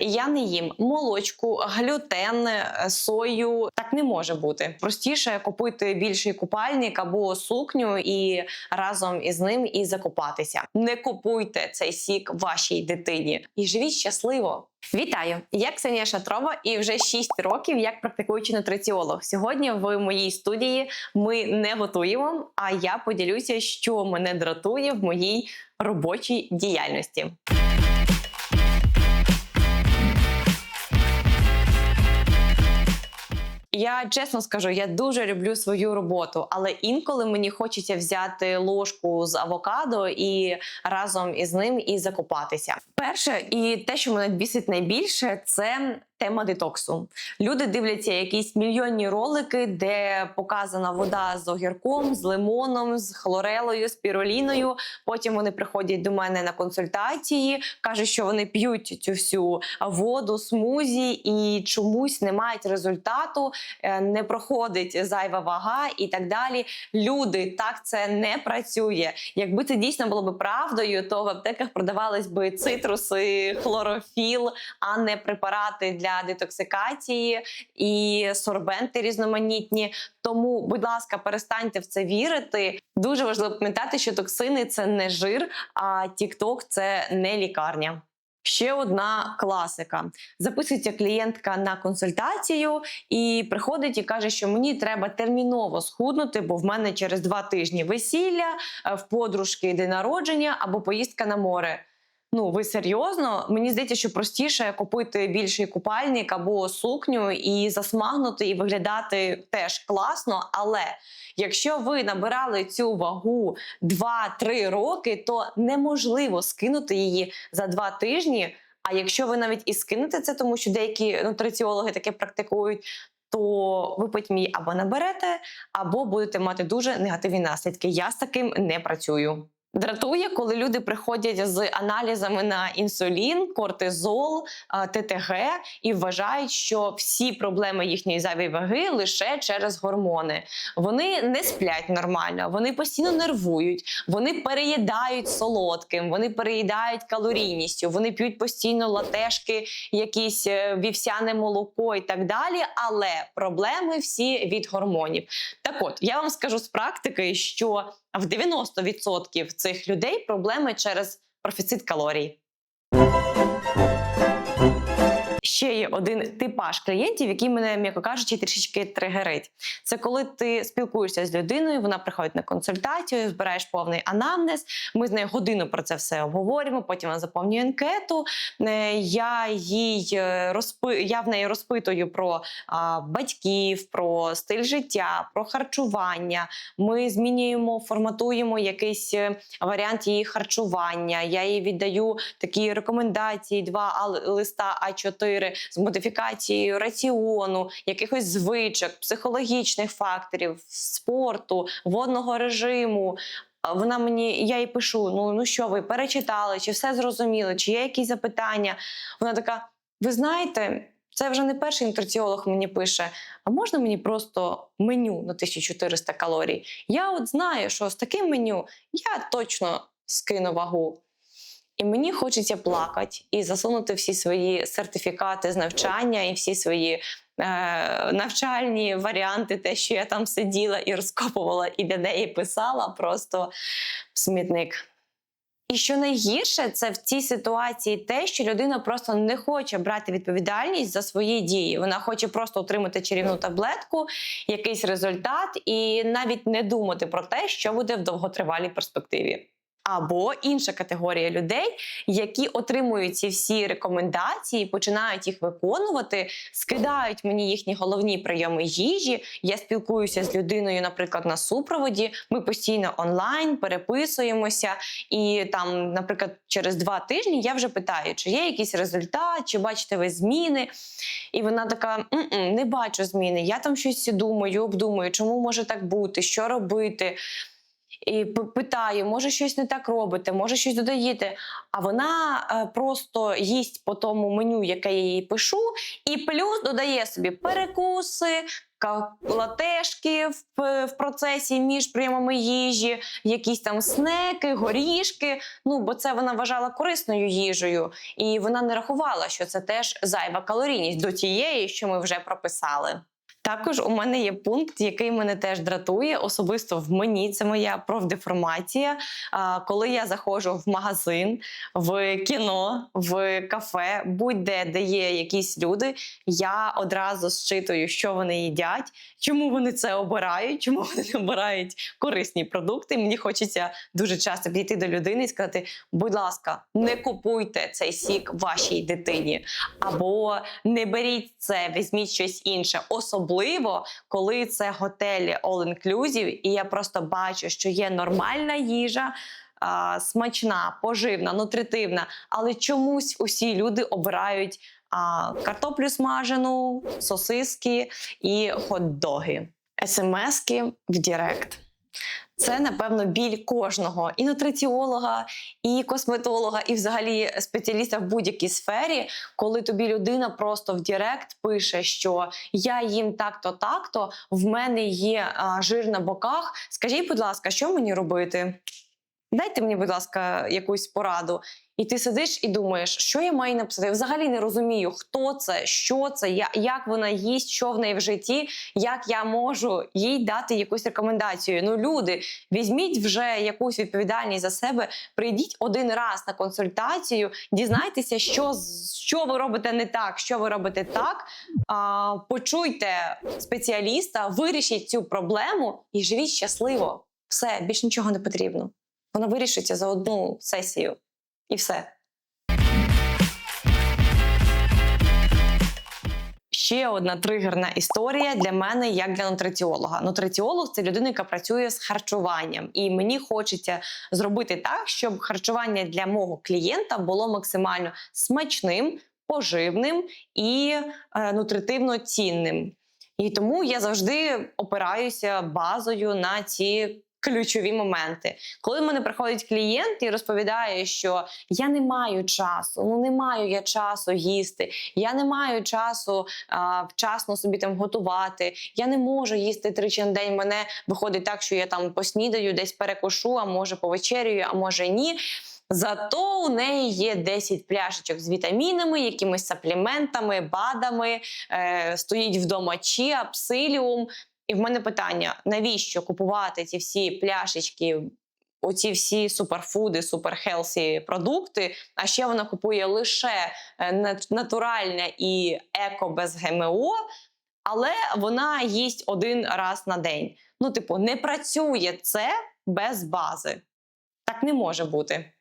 Я не їм молочку, глютен, е, сою. Так не може бути. Простіше купити більший купальник або сукню і разом із ним і закупатися. Не купуйте цей сік вашій дитині і живіть щасливо. Вітаю! Я Ксенія Шатрова і вже 6 років як практикуючий нутриціолог. Сьогодні в моїй студії ми не готуємо, а я поділюся, що мене дратує в моїй робочій діяльності. Я чесно скажу, я дуже люблю свою роботу, але інколи мені хочеться взяти ложку з авокадо і разом із ним і закопатися. Перше, і те, що мене бісить найбільше, це тема детоксу. Люди дивляться якісь мільйонні ролики, де показана вода з огірком, з лимоном, з хлорелою, з піроліною. Потім вони приходять до мене на консультації, кажуть, що вони п'ють цю всю воду, смузі і чомусь не мають результату, е, не проходить зайва вага і так далі. Люди так це не працює. Якби це дійсно було б правдою, то в аптеках продавались би цитруси, хлорофіл, а не препарати для детоксикації і сорбенти різноманітні. Тому, будь ласка, перестаньте в це вірити. Дуже важливо пам'ятати, що токсини це не жир, а тікток це не лікарня. Ще одна класика: записується клієнтка на консультацію і приходить і каже, що мені треба терміново схуднути, бо в мене через два тижні весілля, е, в подружки день народження або поїздка на море. Ну, ви серйозно? Мені здається, що простіше купити більший купальник або сукню і засмагнути, і виглядати теж класно. Але якщо ви набирали цю вагу 2-3 роки, то неможливо скинути її за 2 тижні. А якщо ви навіть і скинете це, тому що деякі нутриціологи таке практикують. То ви потім або наберете, або будете мати дуже негативні наслідки. Я з таким не працюю. Дратує, коли люди приходять з аналізами на інсулін, кортизол, ТТГ і вважають, що всі проблеми їхньої зайвої ваги лише через гормони. Вони не сплять нормально, вони постійно нервують, вони переїдають солодким, вони переїдають калорійністю, вони п'ють постійно латешки, якісь е, вівсяне молоко і так далі. Але проблеми всі від гормонів. Так от я вам скажу з практики, що в 90% цих людей проблеми через профіцит калорій. Ще є один типаж клієнтів, який мене, м'яко кажучи, трішечки тригерить. Це коли ти спілкуєшся з людиною, вона приходить на консультацію, збираєш повний анамнез. Ми з нею годину про це все обговорюємо. Потім вона заповнює анкету. Е, я їй е, розпи... я в неї розпитую про а, батьків, про стиль життя, про харчування. Ми змінюємо, форматуємо якийсь е, варіант її харчування. Я їй віддаю такі рекомендації: два листа а 4 4 з модифікацією раціону, якихось звичок, психологічних факторів, спорту, водного режиму. Вона мені, я їй пишу: ну ну що ви перечитали, чи все зрозуміло, чи є якісь запитання? Вона така: ви знаєте, це вже не перший інтерціолог мені пише. А можна мені просто меню на 1400 калорій? Я от знаю, що з таким меню я точно скину вагу. І мені хочеться плакати і засунути всі свої сертифікати з навчання і всі свої е, навчальні варіанти, те, що я там сиділа і розкопувала, і для неї писала, просто смітник. І що найгірше, це в цій ситуації те, що людина просто не хоче брати відповідальність за свої дії. Вона хоче просто отримати чарівну таблетку, якийсь результат, і навіть не думати про те, що буде в довготривалій перспективі. Або інша категорія людей, які отримують ці всі рекомендації, починають їх виконувати, скидають мені їхні головні прийоми їжі. Я спілкуюся з людиною, наприклад, на супроводі. Ми постійно онлайн переписуємося, і там, наприклад, через два тижні я вже питаю, чи є якийсь результат, чи бачите ви зміни. І вона така: «М-м, не бачу зміни. Я там щось думаю, обдумую, чому може так бути, що робити. І п- питаю, може щось не так робите, може щось додаєте. А вона е, просто їсть по тому меню, яке я їй пишу, і плюс додає собі перекуси. Латешки в, в процесі між прийомами їжі, якісь там снеки, горішки. Ну бо це вона вважала корисною їжею, і вона не рахувала, що це теж зайва калорійність до тієї, що ми вже прописали. Також у мене є пункт, який мене теж дратує, особисто в мені. Це моя профдеформація. Коли я заходжу в магазин, в кіно, в кафе, будь-де, де є якісь люди, я одразу зчитую, що вони їдять, чому вони це обирають, чому вони обирають корисні продукти. Мені хочеться дуже часто підійти до людини і сказати: будь ласка, не купуйте цей сік вашій дитині, або не беріть це, візьміть щось інше. Особливо, коли це готелі all-inclusive, і я просто бачу, що є нормальна їжа. Смачна, поживна, нутритивна, але чомусь усі люди обирають а, картоплю смажену, сосиски і хот-доги. СМСки в Директ. Це, напевно, біль кожного і нутриціолога, і косметолога, і взагалі спеціаліста в будь-якій сфері, коли тобі людина просто в Директ пише, що я їм так-то, так-то, в мене є а, жир на боках. Скажіть, будь ласка, що мені робити? Дайте мені, будь ласка, якусь пораду. І ти сидиш і думаєш, що я маю написати. Я взагалі не розумію, хто це, що це, як вона їсть, що в неї в житті, як я можу їй дати якусь рекомендацію. Ну, люди, візьміть вже якусь відповідальність за себе, прийдіть один раз на консультацію, дізнайтеся, що, що ви робите не так, що ви робите так. А, почуйте спеціаліста, вирішіть цю проблему і живіть щасливо. Все, більш нічого не потрібно. Воно вирішиться за одну сесію. І все. Ще одна тригерна історія для мене, як для нутриціолога. Нутриціолог це людина, яка працює з харчуванням, і мені хочеться зробити так, щоб харчування для мого клієнта було максимально смачним, поживним і е, нутритивно цінним. І тому я завжди опираюся базою на ці ключові моменти. Коли мене приходить клієнт і розповідає, що я не маю часу, ну не маю я часу їсти, я не маю часу а, вчасно собі там готувати, я не можу їсти тричі на день. Мене виходить так, що я там поснідаю, десь перекушу, а може повечерюю, а може ні. Зато у неї є 10 пляшечок з вітамінами, якимись сапліментами, БАДами, е, стоїть вдома чіа, псиліум. І в мене питання: навіщо купувати ці всі пляшечки, оці всі суперфуди, суперхелсі продукти? А ще вона купує лише е, натуральне і еко без ГМО, але вона їсть один раз на день. Ну, типу, не працює це без бази. Так не може бути.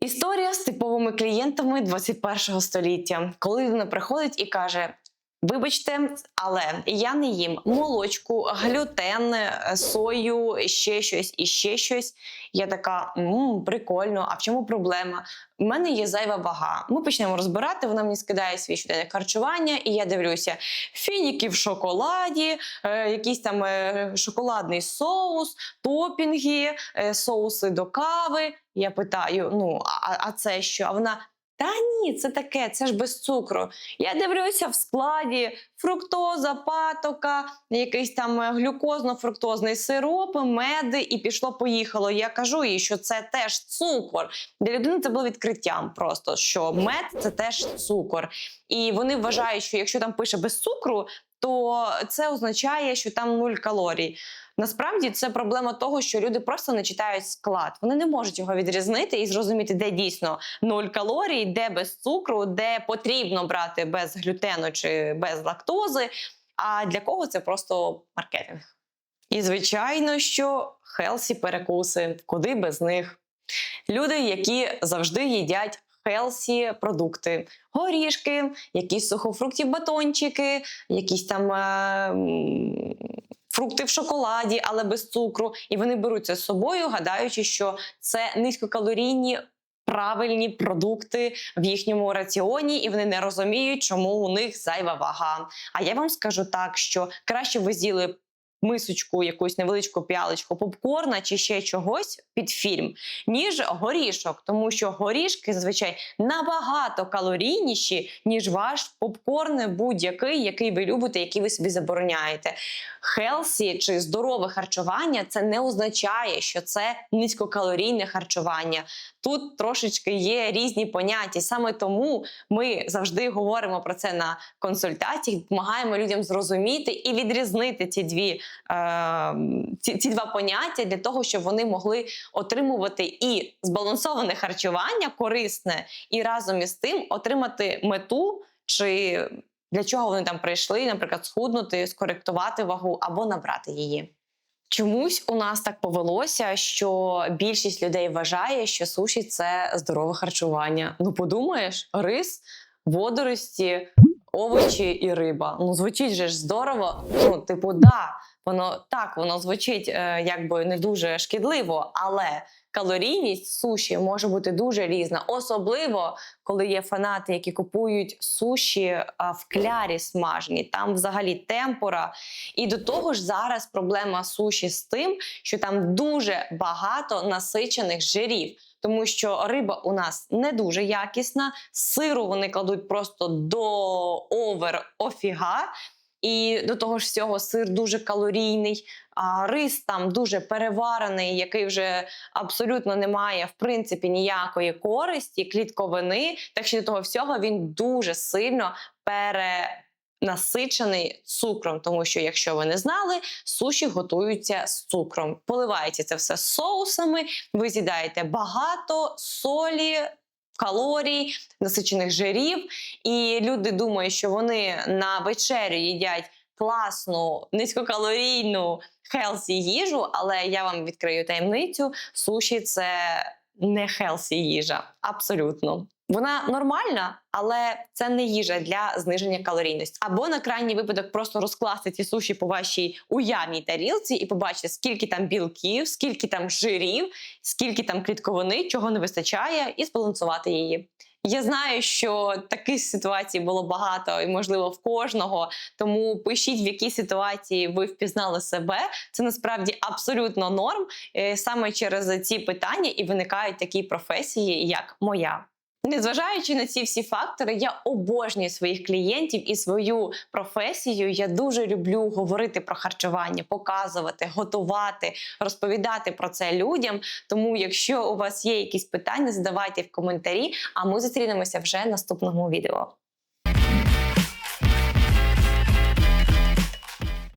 Історія з типовими клієнтами 21 століття, коли вона приходить і каже: Вибачте, але я не їм молочку, глютен, е, сою, ще щось і ще щось. Я така, «М, прикольно, а в чому проблема? У мене є зайва вага. Ми почнемо розбирати. Вона мені скидає свій щоденне харчування, і я дивлюся: фініки в шоколаді, е, якийсь там е, шоколадний соус, топінги, е, соуси до кави. Я питаю: ну, а, а це що? А вона. Та ні, це таке, це ж без цукру. Я дивлюся в складі фруктоза, патока, якийсь там е, глюкозно-фруктозний сироп, меди, і пішло-поїхало. Я кажу їй, що це теж цукор. Для людини це було відкриттям просто, що мед це теж цукор. І вони вважають, що якщо там пише без цукру, то це означає, що там нуль калорій. Насправді це проблема того, що люди просто не читають склад. Вони не можуть його відрізнити і зрозуміти, де дійсно нуль калорій, де без цукру, де потрібно брати без глютену чи без лактози. А для кого це просто маркетинг. І звичайно, що хелсі перекуси, куди без них. Люди, які завжди їдять хелсі продукти, горішки, якісь сухофруктів, батончики, якісь там. Е- Фрукти в шоколаді, але без цукру, і вони беруть це з собою, гадаючи, що це низькокалорійні правильні продукти в їхньому раціоні, і вони не розуміють, чому у них зайва вага. А я вам скажу так, що краще ви з'їли мисочку, якусь невеличку піалочку попкорна чи ще чогось під фільм, ніж горішок, тому що горішки зазвичай набагато калорійніші, ніж ваш попкорн будь-який, який ви любите, який ви собі забороняєте. Хелсі чи здорове харчування це не означає, що це низькокалорійне харчування. Тут трошечки є різні поняття. Саме тому ми завжди говоримо про це на консультаціях, допомагаємо людям зрозуміти і відрізнити ці дві ці, ці два поняття для того, щоб вони могли отримувати і збалансоване харчування, корисне, і разом із тим отримати мету чи для чого вони там прийшли, наприклад, схуднути, скоректувати вагу або набрати її. Чомусь у нас так повелося, що більшість людей вважає, що суші це здорове харчування. Ну, подумаєш, рис, водорості, овочі і риба. Ну, звучить же ж здорово. Ну, типу, да, воно так, воно звучить е, якби не дуже шкідливо, але калорійність суші може бути дуже різна, особливо коли є фанати, які купують суші в клярі смажені. Там взагалі темпора. І до того ж, зараз проблема суші з тим, що там дуже багато насичених жирів. Тому що риба у нас не дуже якісна, сиру вони кладуть просто до овер офіга. І до того ж всього сир дуже калорійний, а рис там дуже переварений, який вже абсолютно не має в принципі ніякої користі, клітковини. Так що до того всього він дуже сильно перенасичений цукром. Тому що, якщо ви не знали, суші готуються з цукром. Поливається це все соусами, ви з'їдаєте багато солі. Калорій, насичених жирів, і люди думають, що вони на вечерю їдять класну, низькокалорійну хелсі їжу, але я вам відкрию таємницю: суші це не хелсі їжа. Абсолютно. Вона нормальна, але це не їжа для зниження калорійності. Або на крайній випадок просто розкласти ці суші по вашій уявній тарілці і побачити, скільки там білків, скільки там жирів, скільки там клітковини, чого не вистачає, і збалансувати її. Я знаю, що таких ситуацій було багато і, можливо, в кожного. Тому пишіть, в якій ситуації ви впізнали себе. Це насправді абсолютно норм. Е, Саме через ці питання і виникають такі професії, як моя. Незважаючи на ці всі фактори, я обожнюю своїх клієнтів і свою професію. Я дуже люблю говорити про харчування, показувати, готувати, розповідати про це людям. Тому, якщо у вас є якісь питання, задавайте в коментарі, а ми зустрінемося вже наступному відео.